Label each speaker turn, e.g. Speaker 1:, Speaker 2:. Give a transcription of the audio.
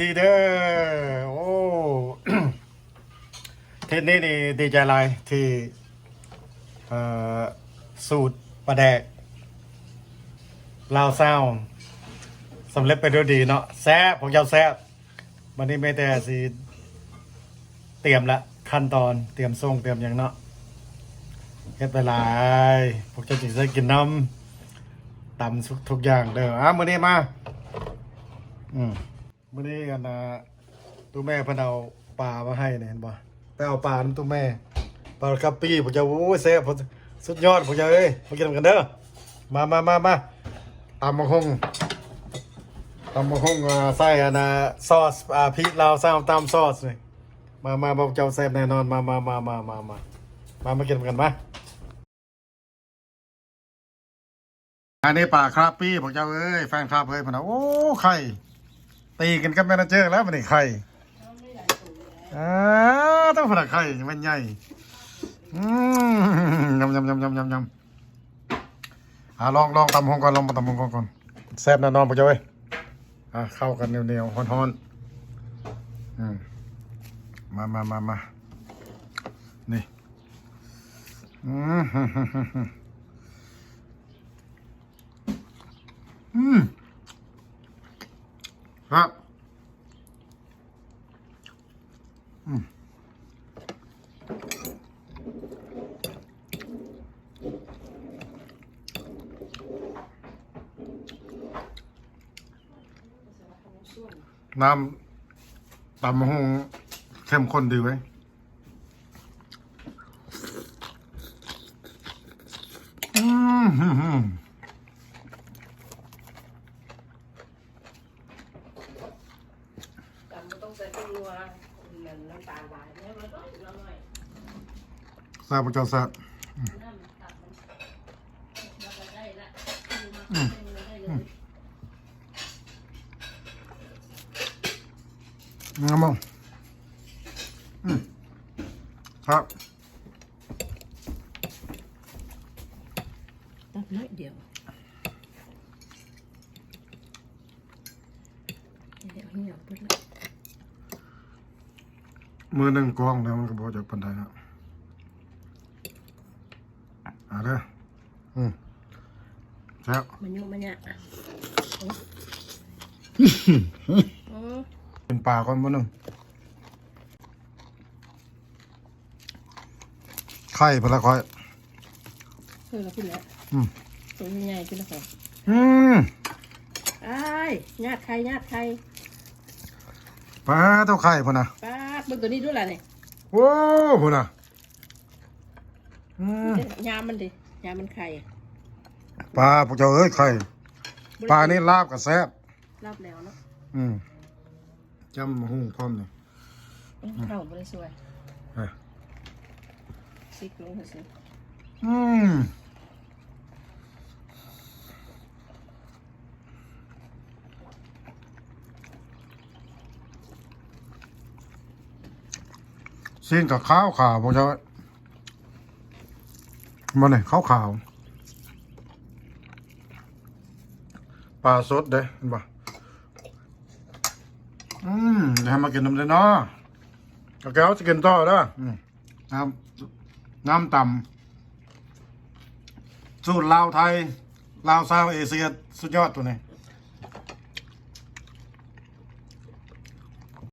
Speaker 1: ดีเด้อโอ้เทศนี้นี่ดีใจหลายที่สูตรปลาแดกลาวเศร้าสำเร็จไปด้วยดีเนาะแซ่บของเจ้าแซ่บวันนี้ไม่แต่สิเตรียมละขั้นตอนเตรียมส่งเตรียมอย่างเนาะเฮ็ดไปหลายพวกเจ้าจิจะกินน้ำตำทุกทุกอย่างเด้ออะมื้อนี้มา อืม มื้อนี้กันนะตู้แม่พนเอาปลามาให้เนี่ยเห็นบ่ไปเอาปลาน้ำตู้แม่ปลากระปี้ผมจะโอ้ยแซ่ผมสุดยอดผมจะเอ้ยมากินกันเด้อมามามามาตำมะฮงตำมะฮงใส่อันนะซอสอ่าพริกลาวซาวตามซอสนี่มามาบอกเจ้าแซ่บแน่นอนมามามามามามามามากินกันมาอันนี้ปลาครับปี้ผมจ้าเอ้ยแฟนคลับเอ้ยพนนะโอ้ไข่ ตีกันกับแมเนเจอร์แล้วมันนี่ไข่อ่าต้องพนักไข่มันใหญ่อืมยำยำยำยำยำยำอ่าลองลองตำหงก่อนลองมาตำหงก่อนก่อนแซ่บแน่นอนผมเจ้าเอ้ยอ่าเข้ากันเหนียวๆฮ้อนๆอืมมามามามานี่อืมอืม ครับน้ำตำมะฮงเข้มข้นดีไห
Speaker 2: มอืมาได้เลย
Speaker 1: งามมองอืมครับ
Speaker 2: ตับน้อยเดียวเดี๋ยวเหี่ยวไปละ
Speaker 1: มือหนึ่งกล้องแล้วมันก็บอกจากปันไดนะอ่าเด้ออืมแล้ว
Speaker 2: มันยุ่งมันเนี่ยอ๋อ
Speaker 1: เป็นปลาก่อนมือหนึ่งไข่พละคอย
Speaker 2: เออเราขึ้นแล้ว
Speaker 1: อืม
Speaker 2: ตัวใหญ่ๆขึ้นแล้วค่ะ
Speaker 1: อืม
Speaker 2: ไอ้ญาติใครญาติใคร
Speaker 1: ปลาเท่าไข่พอนะ
Speaker 2: ป้าด เบิ่งตัวนี้ด้วยล่ะเนี่ย
Speaker 1: โว้พอนะอืม
Speaker 2: ยามมันดิยามมันไข่
Speaker 1: ปลาพวกเจ้าเอ้ยไข่ปลานี่ลาบกับแซ่บ
Speaker 2: รอบแล้วเนาะ
Speaker 1: อืมจำหูพร้อมเลย
Speaker 2: เข้าบริสวย
Speaker 1: เอ้ย
Speaker 2: ซิกลงสิ
Speaker 1: อืม สิ้นกับข้าวขาวพวกเจ้ามาเนี่ยข้าวขาวปลาสดเด้เห็นปะอืมเดี๋ยวให้มากินน้ำเลยเนาะกับแก้วจะกินต่อเด้อน้ำน้ำต่ำสูตรลาวไทยลาวซาวเอเชียสุดยอดตัวนี้